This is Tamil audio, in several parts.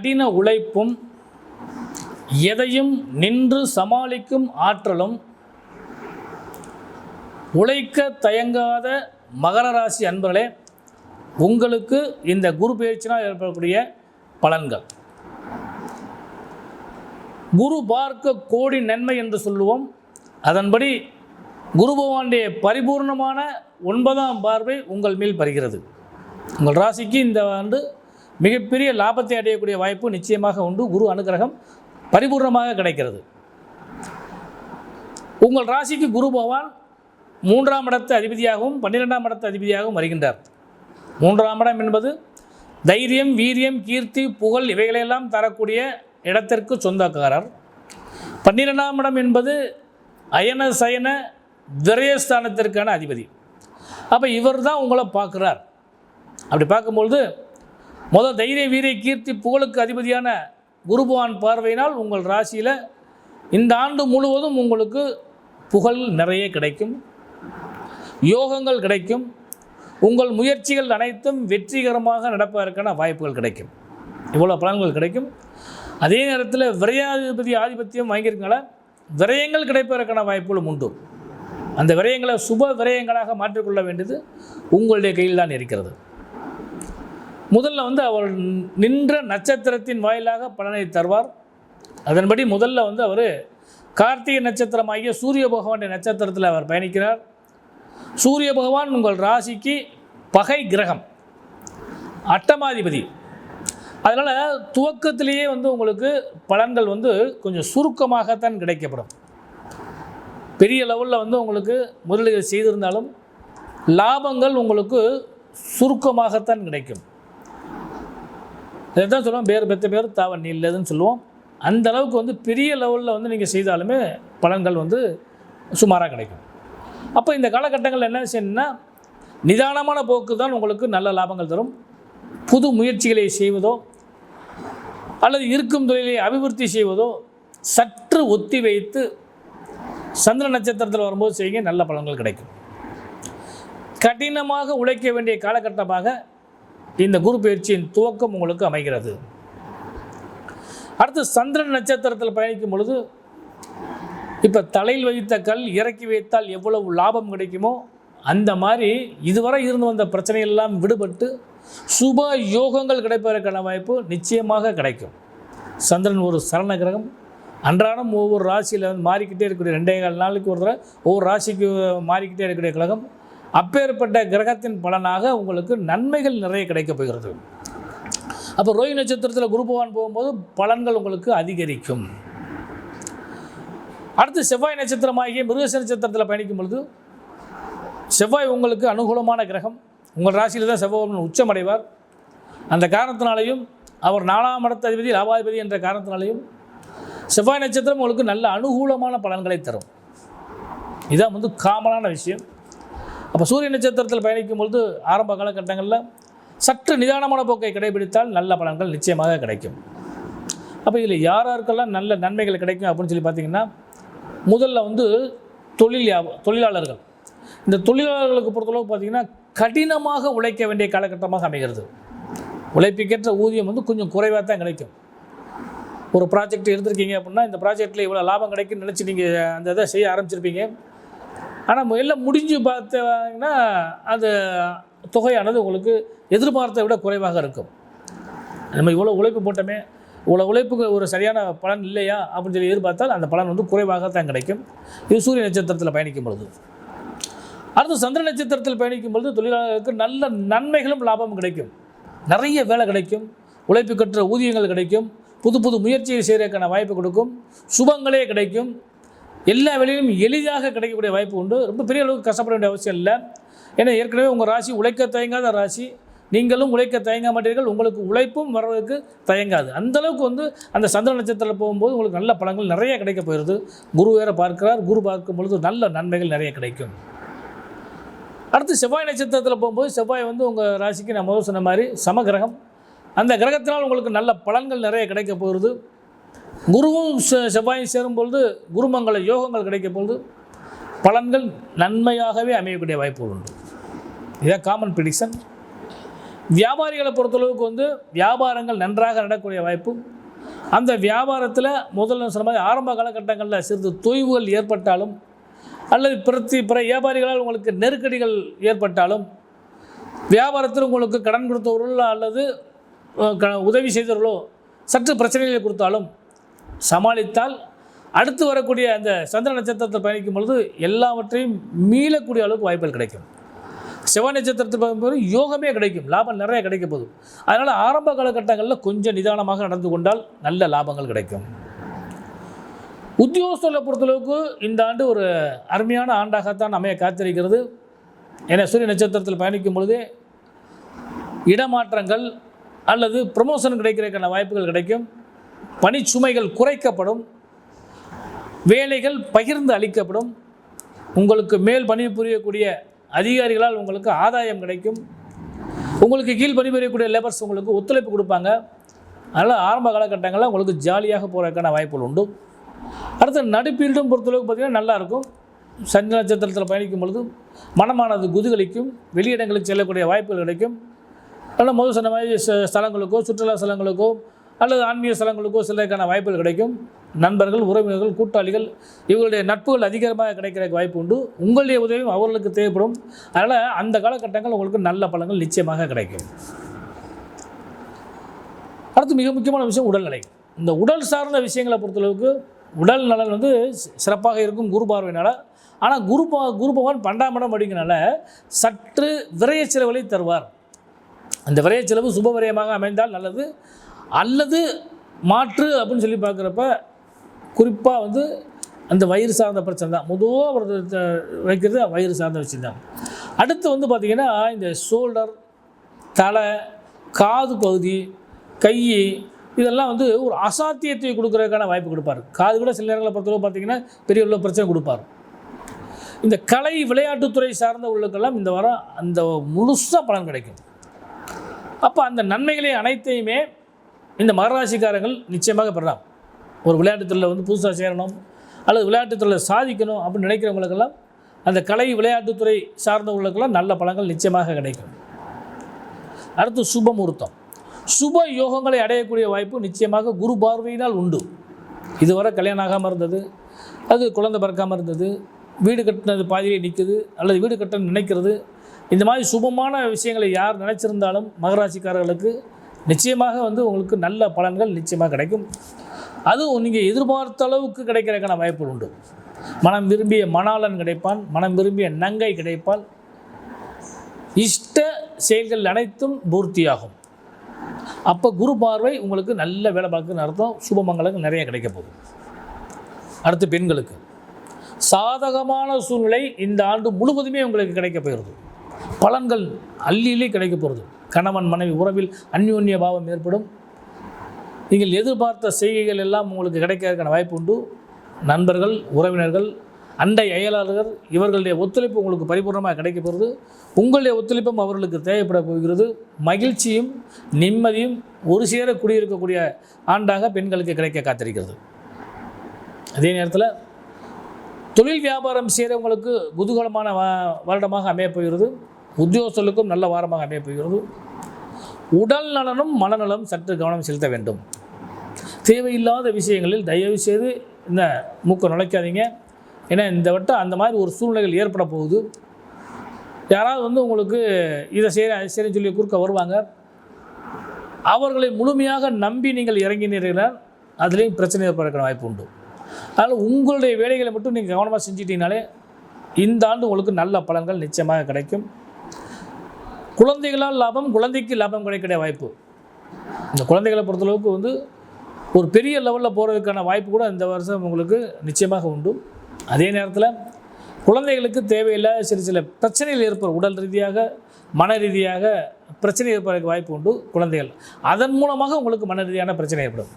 கடின உழைப்பும் எதையும் நின்று சமாளிக்கும் ஆற்றலும் உழைக்க தயங்காத மகர ராசி அன்பர்களே உங்களுக்கு இந்த குரு பயிற்சினால் ஏற்படக்கூடிய பலன்கள். குரு பார்க்க கோடி நன்மை என்று சொல்லுவோம். அதன்படி குரு பகவானுடைய பரிபூர்ணமான ஒன்பதாம் பார்வை உங்கள் மேல் பருகிறது உங்கள் ராசிக்கு இந்த ஆண்டு மிகப்பெரிய லாபத்தை அடையக்கூடிய வாய்ப்பு நிச்சயமாக உண்டு. குரு அனுகிரகம் பரிபூர்ணமாக கிடைக்கிறது. உங்கள் ராசிக்கு குரு பகவான் மூன்றாம் இடத்து அதிபதியாகவும் பன்னிரெண்டாம் இடத்து அதிபதியாகவும் வருகின்றார். மூன்றாம் இடம் என்பது தைரியம் வீரியம் கீர்த்தி புகழ் இவைகளையெல்லாம் தரக்கூடிய இடத்திற்கு சொந்தக்காரர். பன்னிரெண்டாம் இடம் என்பது அயன சயன விரயஸ்தானத்திற்கான அதிபதி. அப்போ இவர் தான் உங்களை பார்க்குறார். அப்படி பார்க்கும்பொழுது முதல் தைரிய வீரிய கீர்த்தி புகழுக்கு அதிபதியான குருபவான் பார்வையினால் உங்கள் ராசியில் இந்த ஆண்டு முழுவதும் உங்களுக்கு புகழ் நிறைய கிடைக்கும். யோகங்கள் கிடைக்கும். உங்கள் முயற்சிகள் அனைத்தும் வெற்றிகரமாக நடப்பதற்கான வாய்ப்புகள் கிடைக்கும். இவ்வளோ பலன்கள் கிடைக்கும். அதே நேரத்தில் விரையாதிபதி ஆதிபத்தியம் வாங்கியிருக்கனால விரயங்கள் கிடைப்பதற்கான வாய்ப்புகளும் உண்டு. அந்த விரயங்களை சுப விரயங்களாக மாற்றிக்கொள்ள வேண்டியது உங்களுடைய கையில் தான் இருக்கிறது. முதல்ல வந்து அவர் நின்ற நட்சத்திரத்தின் வாயிலாக பலனை தருவார். அதன்படி முதல்ல வந்து அவர் கார்த்திகை நட்சத்திரமாகிய சூரிய பகவானுடைய நட்சத்திரத்தில் அவர் பயணிக்கிறார். சூரிய பகவான் உங்கள் ராசிக்கு பகை கிரகம் அட்டமாதிபதி. அதனால் துவக்கத்திலேயே வந்து உங்களுக்கு பலன்கள் வந்து கொஞ்சம் சுருக்கமாகத்தான் கிடைக்கப்படும். பெரிய லெவலில் வந்து உங்களுக்கு முதலீடு செய்திருந்தாலும் லாபங்கள் உங்களுக்கு சுருக்கமாகத்தான் கிடைக்கும். இதைத்தான் சொல்லுவோம் பேர் பெத்த பேர் தாவன் இல்லைன்னு சொல்லுவோம். அந்த அளவுக்கு வந்து பெரிய லெவலில் வந்து நீங்கள் செய்தாலுமே பலன்கள் வந்து சுமாராக கிடைக்கும். அப்போ இந்த காலகட்டங்களில் என்ன செய்யணும்னா நிதானமான போக்கு தான் உங்களுக்கு நல்ல லாபங்கள் தரும். புது முயற்சிகளை செய்வதோ அல்லது இருக்கும் தொழிலை அபிவிருத்தி செய்வதோ சற்று ஒத்தி வைத்து சந்திர நட்சத்திரத்தில் வரும்போது செய்யுங்க. நல்ல பலன்கள் கிடைக்கும். கடினமாக உழைக்க வேண்டிய காலகட்டமாக இந்த குரு பயிற்சியின் துவக்கம் உங்களுக்கு அமைகிறது. அடுத்து சந்திரன் நட்சத்திரத்தில் பயணிக்கும் பொழுது இப்போ தலையில் வைத்த கல் இறக்கி வைத்தால் எவ்வளவு லாபம் கிடைக்குமோ அந்த மாதிரி இதுவரை இருந்து வந்த பிரச்சனையெல்லாம் விடுபட்டு சுப யோகங்கள் கிடைப்பதற்கான வாய்ப்பு நிச்சயமாக கிடைக்கும். சந்திரன் ஒரு சரண கிரகம். அன்றாடம் ஒவ்வொரு ராசியில் வந்து மாறிக்கிட்டே இருக்கக்கூடிய ரெண்டே கால் நாளுக்கு ஒரு தடவை ஒவ்வொரு ராசிக்கு மாறிக்கிட்டே இருக்கக்கூடிய கிரகம். அப்பேற்பட்ட கிரகத்தின் பலனாக உங்களுக்கு நன்மைகள் நிறைய கிடைக்கப் போகிறது. அப்போ ரோஹி நட்சத்திரத்தில் குரு பகவான் போகும்போது பலன்கள் உங்களுக்கு அதிகரிக்கும். அடுத்து செவ்வாய் நட்சத்திரமாகிய மிருகச நட்சத்திரத்தில் பயணிக்கும் பொழுது செவ்வாய் உங்களுக்கு அனுகூலமான கிரகம். உங்கள் ராசியில் தான் செவ்வாய் உச்சமடைவார். அந்த காரணத்தினாலையும் அவர் நாலாம் இடத்த அதிபதி லாபாதிபதி என்ற காரணத்தினாலையும் செவ்வாய் நட்சத்திரம் உங்களுக்கு நல்ல அனுகூலமான பலன்களை தரும். இதான் வந்து காமனான விஷயம். அப்போ சூரிய நட்சத்திரத்தில் பயணிக்கும் பொழுது ஆரம்ப காலகட்டங்களில் சற்று நிதானமான போக்கை கடைபிடித்தால் நல்ல பலன்கள் நிச்சயமாக கிடைக்கும். அப்போ இதில் யார் யாருக்கெல்லாம் நல்ல நன்மைகள் கிடைக்கும் அப்படின்னு சொல்லி பார்த்தீங்கன்னா முதல்ல வந்து தொழில் வியாப தொழிலாளர்கள். இந்த தொழிலாளர்களுக்கு பொறுத்தளவு பார்த்தீங்கன்னா கடினமாக உழைக்க வேண்டிய காலகட்டமாக அமைகிறது. உழைப்புக்கேற்ற ஊதியம் வந்து கொஞ்சம் குறைவாக தான் கிடைக்கும். ஒரு ப்ராஜெக்ட் எடுத்திருக்கீங்க அப்படின்னா இந்த ப்ராஜெக்ட்டில் இவ்வளோ லாபம் கிடைக்கும்னு நினச்சி நீங்கள் அந்த இதை செய்ய ஆரம்பிச்சிருப்பீங்க. ஆனால் முதல்ல முடிஞ்சு பார்த்தீங்கன்னா அது தொகையானது உங்களுக்கு எதிர்பார்த்தை விட குறைவாக இருக்கும். நம்ம இவ்வளோ உழைப்பு போட்டோமே இவ்வளோ உழைப்புக்கு ஒரு சரியான பலன் இல்லையா அப்படின்னு சொல்லி எதிர்பார்த்தால் அந்த பலன் வந்து குறைவாக தான் கிடைக்கும். இது சூரிய நட்சத்திரத்தில் பயணிக்கும் பொழுது. அடுத்து சந்திர நட்சத்திரத்தில் பயணிக்கும் பொழுது தொழிலாளர்களுக்கு நல்ல நன்மைகளும் லாபமும் கிடைக்கும். நிறைய வேலை கிடைக்கும். உழைப்பு கற்ற ஊதியங்கள் கிடைக்கும். புது புது முயற்சியை செய்கிறதுக்கான வாய்ப்பு கொடுக்கும். சுபங்களே கிடைக்கும். எல்லா வேலையிலும் எளிதாக கிடைக்கக்கூடிய வாய்ப்பு உண்டு. ரொம்ப பெரிய அளவுக்கு கஷ்டப்பட வேண்டிய அவசியம் இல்லை. ஏன்னா ஏற்கனவே உங்கள் ராசி உழைக்க தயங்காத ராசி. நீங்களும் உழைக்க தயங்க மாட்டீர்கள் உங்களுக்கு உழைப்பும் வர்றதுக்கு தயங்காது. அந்தளவுக்கு வந்து அந்த சந்திர நட்சத்திரத்தில் போகும்போது உங்களுக்கு நல்ல பழங்கள் நிறைய கிடைக்க போயிடுது குரு வேற பார்க்கிறார். குரு பார்க்கும் பொழுது நல்ல நன்மைகள் நிறைய கிடைக்கும். அடுத்து செவ்வாய் நட்சத்திரத்தில் போகும்போது செவ்வாய் வந்து உங்கள் ராசிக்கு நான் முதல் சொன்ன மாதிரி சமகிரகம் அந்த கிரகத்தினால் உங்களுக்கு நல்ல பலன்கள் நிறைய கிடைக்க போகிறது. குருவும் செ- செவ்வாயும் சேரும் பொழுது குருமங்கள யோகங்கள் கிடைக்கும் பொழுது பலன்கள் நன்மையாகவே அமையக்கூடிய வாய்ப்புகள் உண்டு. இதான் காமன் ப்ரிடிக்ஷன் வியாபாரிகளை பொறுத்தளவுக்கு வந்து வியாபாரங்கள் நன்றாக நடக்கக்கூடிய வாய்ப்பும் அந்த வியாபாரத்தில் முதல்ல சொன்ன மாதிரி ஆரம்ப காலகட்டங்களில் சிறிது தொய்வுகள் ஏற்பட்டாலும் அல்லது பிரத்தி பிற வியாபாரிகளால் உங்களுக்கு நெருக்கடிகள் ஏற்பட்டாலும் வியாபாரத்தில் உங்களுக்கு கடன் கொடுத்தவர்களோ அல்லது க- உதவி செய்தவர்களோ சற்று பிரச்சனைகளை கொடுத்தாலும் சமாளித்தால் அடுத்து வரக்கூடிய அந்த சந்திர நட்சத்திரத்தில் பயணிக்கும் பொழுது எல்லாவற்றையும் மீளக்கூடிய அளவுக்கு வாய்ப்புகள் கிடைக்கும். செவ்வாய் நட்சத்திரத்தில் பார்க்கும்போது யோகமே கிடைக்கும் லாபம் நிறைய கிடைக்க போதும் அதனால் ஆரம்ப காலகட்டங்களில் கொஞ்சம் நிதானமாக நடந்து கொண்டால் நல்ல லாபங்கள் கிடைக்கும். உத்தியோகஸ்தர்களை பொறுத்தளவுக்கு இந்த ஆண்டு ஒரு அருமையான ஆண்டாகத்தான் அமைய காத்திருக்கிறது. என சூரிய நட்சத்திரத்தில் பயணிக்கும் பொழுது இடமாற்றங்கள் அல்லது ப்ரொமோஷன் கிடைக்கிறதுக்கான வாய்ப்புகள் கிடைக்கும். பணிச்சுமைகள் குறைக்கப்படும் வேலைகள் பகிர்ந்து அளிக்கப்படும் உங்களுக்கு மேல் பணிபுரியக்கூடிய அதிகாரிகளால் உங்களுக்கு ஆதாயம் கிடைக்கும் உங்களுக்கு கீழ் பணிபுரியக்கூடிய லேபர்ஸ் உங்களுக்கு ஒத்துழைப்பு கொடுப்பாங்க. அதனால் ஆரம்ப காலகட்டங்களில் உங்களுக்கு ஜாலியாக போகிறதுக்கான வாய்ப்புகள் உண்டு. அடுத்து நடுப்பீல்டும் பொறுத்தளவுக்கு பார்த்திங்கன்னா நல்லாயிருக்கும். சஞ்ச நட்சத்திரத்தில் பயணிக்கும் பொழுது மனமானது குதூகலிக்கும் வெளியிடங்களுக்கு செல்லக்கூடிய வாய்ப்புகள் கிடைக்கும். அதனால் முதல் சொன்ன மாதிரி ஸ்தலங்களுக்கோ சுற்றுலா ஸ்தலங்களுக்கோ அல்லது ஆன்மீக ஸ்தலங்களுக்கோ செல்வதற்கான வாய்ப்புகள் கிடைக்கும். நண்பர்கள் உறவினர்கள் கூட்டாளிகள் இவர்களுடைய நட்புகள் அதிகமாக கிடைக்கிற வாய்ப்பு உண்டு. உங்களுடைய உதவியும் அவர்களுக்கு தேவைப்படும். அதனால் அந்த காலகட்டங்கள் உங்களுக்கு நல்ல பலங்கள் நிச்சயமாக கிடைக்கும். அடுத்து மிக முக்கியமான விஷயம் உடல்நிலை. இந்த உடல் சார்ந்த விஷயங்களை பொறுத்தளவுக்கு உடல் நலன் வந்து சிறப்பாக இருக்கும் குரு பார்வையினால். ஆனால் குரு பா குரு பகவான் பன்னெண்டாம் இடம் படிக்கிறனால சற்று விரைய செலவுகளை தருவார். அந்த விரைய செலவு சுப விரயமாக அமைந்தால் நல்லது. அல்லது மாற்று அப்படின்னு சொல்லி பார்க்குறப்ப குறிப்பாக வந்து அந்த வயிறு சார்ந்த பிரச்சனை தான். முதல் அவர் வைக்கிறது வயிறு சார்ந்த விஷயம் தான். அடுத்து வந்து பார்த்திங்கன்னா இந்த ஷோல்டர் தலை காது பகுதி கை இதெல்லாம் வந்து ஒரு அசாத்தியத்தை கொடுக்குறதுக்கான வாய்ப்பு கொடுப்பார். காது கூட சில நேரங்களில் பொறுத்தளவு பார்த்திங்கன்னா பெரிய உள்ள பிரச்சனை கொடுப்பார். இந்த கலை விளையாட்டுத்துறை சார்ந்த உள்ளக்கெல்லாம் இந்த வாரம் அந்த முழுசாக பலன் கிடைக்கும். அப்போ அந்த நன்மைகளை அனைத்தையுமே இந்த மகராசிக்காரங்கள் நிச்சயமாக பெறலாம் ஒரு விளையாட்டுத்துறையில் வந்து புதுசாக சேரணும் அல்லது விளையாட்டுத்துறையில் சாதிக்கணும் அப்படின்னு நினைக்கிறவங்களுக்கெல்லாம் அந்த கலை விளையாட்டுத்துறை சார்ந்தவர்களுக்கெல்லாம் நல்ல பலங்கள் நிச்சயமாக கிடைக்கும். அடுத்து சுப முகூர்த்தம். சுப யோகங்களை அடையக்கூடிய வாய்ப்பு நிச்சயமாக குரு பார்வையினால் உண்டு. இதுவரை கல்யாணம் ஆகாமல் இருந்தது அது குழந்தை பிறக்காமல் இருந்தது வீடு கட்டினது பாதியிலே நிற்குது அல்லது வீடு கட்ட நினைக்கிறது இந்த மாதிரி சுபமான விஷயங்களை யார் நினைச்சிருந்தாலும் மகராசிக்காரர்களுக்கு நிச்சயமாக வந்து உங்களுக்கு நல்ல பலன்கள் நிச்சயமாக கிடைக்கும். அதுவும் நீங்கள் எதிர்பார்த்த அளவுக்கு கிடைக்கிறதுக்கான வாய்ப்புகள் உண்டு. மனம் விரும்பிய மணாளன் கிடைப்பான் மனம் விரும்பிய நங்கை கிடைப்பால் இஷ்ட செயல்கள் அனைத்தும் பூர்த்தியாகும். அப்போ குரு பார்வை உங்களுக்கு நல்ல வேலை பார்க்குன்னு அர்த்தம். சுபமங்களுக்கு நிறைய கிடைக்க போகுது. அடுத்து பெண்களுக்கு. சாதகமான சூழ்நிலை இந்த ஆண்டு முழுவதுமே உங்களுக்கு கிடைக்க போயிருது பலன்கள் அள்ளியிலே கிடைக்க போகிறது. கணவன் மனைவி உறவில் அந்யோன்ய பாவம் ஏற்படும். நீங்கள் எதிர்பார்த்த செய்கைகள் எல்லாம் உங்களுக்கு கிடைக்கிறதுக்கான வாய்ப்பு உண்டு. நண்பர்கள் உறவினர்கள் அண்டை அயலாளர்கள் இவர்களுடைய ஒத்துழைப்பு உங்களுக்கு பரிபூர்ணமாக கிடைக்க போகிறது. உங்களுடைய ஒத்துழைப்பும் அவர்களுக்கு தேவைப்பட போகிறது. மகிழ்ச்சியும் நிம்மதியும் ஒரு சேர குடியிருக்கக்கூடிய ஆண்டாக பெண்களுக்கு கிடைக்க காத்திருக்கிறது. அதே நேரத்தில் தொழில் வியாபாரம் செய்கிறவங்களுக்கு குதூகலமான வ- வருடமாக அமையப்போகிறது போகிறது. உத்தியோகஸ்தர்களுக்கும் நல்ல வாரமாக அமையப் போகிறது. உடல் நலனும் மனநலம் சற்று கவனம் செலுத்த வேண்டும். தேவையில்லாத விஷயங்களில் தயவு செய்து இந்த மூக்கை நுழைக்காதீங்க. ஏன்னா இந்த வட்டம் அந்த மாதிரி ஒரு சூழ்நிலைகள் ஏற்பட போகுது. யாராவது வந்து உங்களுக்கு இதை செய்கிற அதை செய்கிறேன்னு சொல்லி குறுக்க வருவாங்க. அவர்களை முழுமையாக நம்பி நீங்கள் இறங்கினீர்கள் அதுலேயும் பிரச்சனை ஏற்படுற வாய்ப்பு உண்டு. அதனால் உங்களுடைய வேலைகளை மட்டும் நீங்கள் கவனமாக செஞ்சிட்டீங்கனாலே இந்த ஆண்டு உங்களுக்கு நல்ல பலன்கள் நிச்சயமாக கிடைக்கும். குழந்தைகளால் லாபம் குழந்தைக்கு லாபம் கிடைக்கிற வாய்ப்பு. இந்த குழந்தைகளை பொறுத்தளவுக்கு வந்து ஒரு பெரிய லெவலில் போகிறதுக்கான வாய்ப்பு கூட இந்த வருஷம் உங்களுக்கு நிச்சயமாக உண்டு. அதே நேரத்தில் குழந்தைகளுக்கு தேவையில்லாத சில சில பிரச்சனைகள் ஏற்படும். உடல் ரீதியாக மன ரீதியாக பிரச்சனை ஏற்படுறதுக்கு வாய்ப்பு உண்டு குழந்தைகள். அதன் மூலமாக உங்களுக்கு மன ரீதியான பிரச்சனை ஏற்படும்.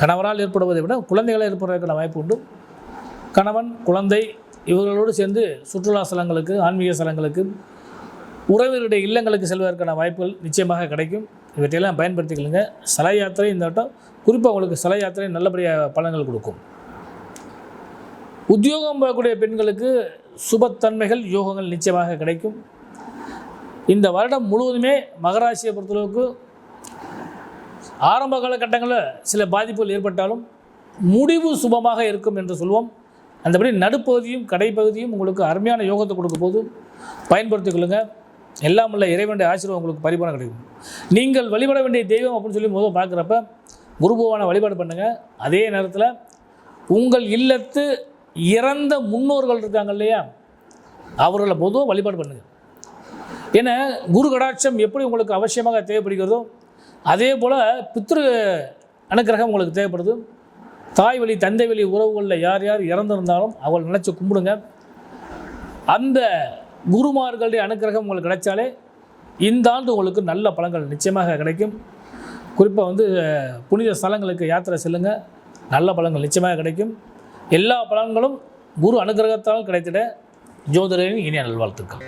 கணவரால் ஏற்படுவதை விட குழந்தைகளால் ஏற்படுவதற்கான வாய்ப்பு உண்டு. கணவன் குழந்தை இவர்களோடு சேர்ந்து சுற்றுலா ஸ்தலங்களுக்கு ஆன்மீக ஸ்தலங்களுக்கு உறவினருடைய இல்லங்களுக்கு செல்வதற்கான வாய்ப்புகள் நிச்சயமாக கிடைக்கும். இவற்றையெல்லாம் பயன்படுத்திக்கலுங்க சல யாத்திரை இந்த வட்டம் குறிப்பாக உங்களுக்கு சிலை யாத்திரை நல்லபடியாக பலன்கள் கொடுக்கும். உத்தியோகம் போகக்கூடிய பெண்களுக்கு சுபத்தன்மைகள் யோகங்கள் நிச்சயமாக கிடைக்கும். இந்த வருடம் முழுவதுமே மகராசியை பொறுத்தளவுக்கு ஆரம்ப காலகட்டங்களில் சில பாதிப்புகள் ஏற்பட்டாலும் முடிவு சுபமாக இருக்கும் என்று சொல்வோம். அந்தபடி நடுப்பகுதியும் கடைப்பகுதியும் உங்களுக்கு அருமையான யோகத்தை கொடுக்கும் போது பயன்படுத்திக் கொள்ளுங்கள் எல்லாம் உள்ள இறைவனுடைய ஆசீர்வாதம் உங்களுக்கு பரிபூரணம் கிடைக்கும். நீங்கள் வழிபட வேண்டிய தெய்வம் அப்படின்னு சொல்லி முதல் பார்க்குறப்ப குருபவான வழிபாடு பண்ணுங்கள் அதே நேரத்தில் உங்கள் இல்லத்து இறந்த முன்னோர்கள் இருக்காங்க இல்லையா? அவர்களை பொதுவாக வழிபாடு பண்ணுங்கள் ஏன்னா குரு கடாட்சம் எப்படி உங்களுக்கு அவசியமாக தேவைப்படுகிறதோ அதே போல் பித்ரு அனுக்கிரகம் உங்களுக்கு தேவைப்படுது. தாய் வழி தந்தை வழி உறவுகளில் யார் யார் இறந்திருந்தாலும் அவள் நினச்சி கும்பிடுங்க. அந்த குருமார்களுடைய அனுக்கிரகம் உங்களுக்கு கிடைச்சாலே இந்த ஆண்டு உங்களுக்கு நல்ல பலன்கள் நிச்சயமாக கிடைக்கும். குறிப்பாக வந்து புனித ஸ்தலங்களுக்கு யாத்திரை செல்லுங்கள் நல்ல பலன்கள் நிச்சயமாக கிடைக்கும். எல்லா பலன்களும் குரு அனுகிரகத்தாலும் கிடைத்திட ஜோதிடரின் இனிய நல்வாழ்த்துக்கள்.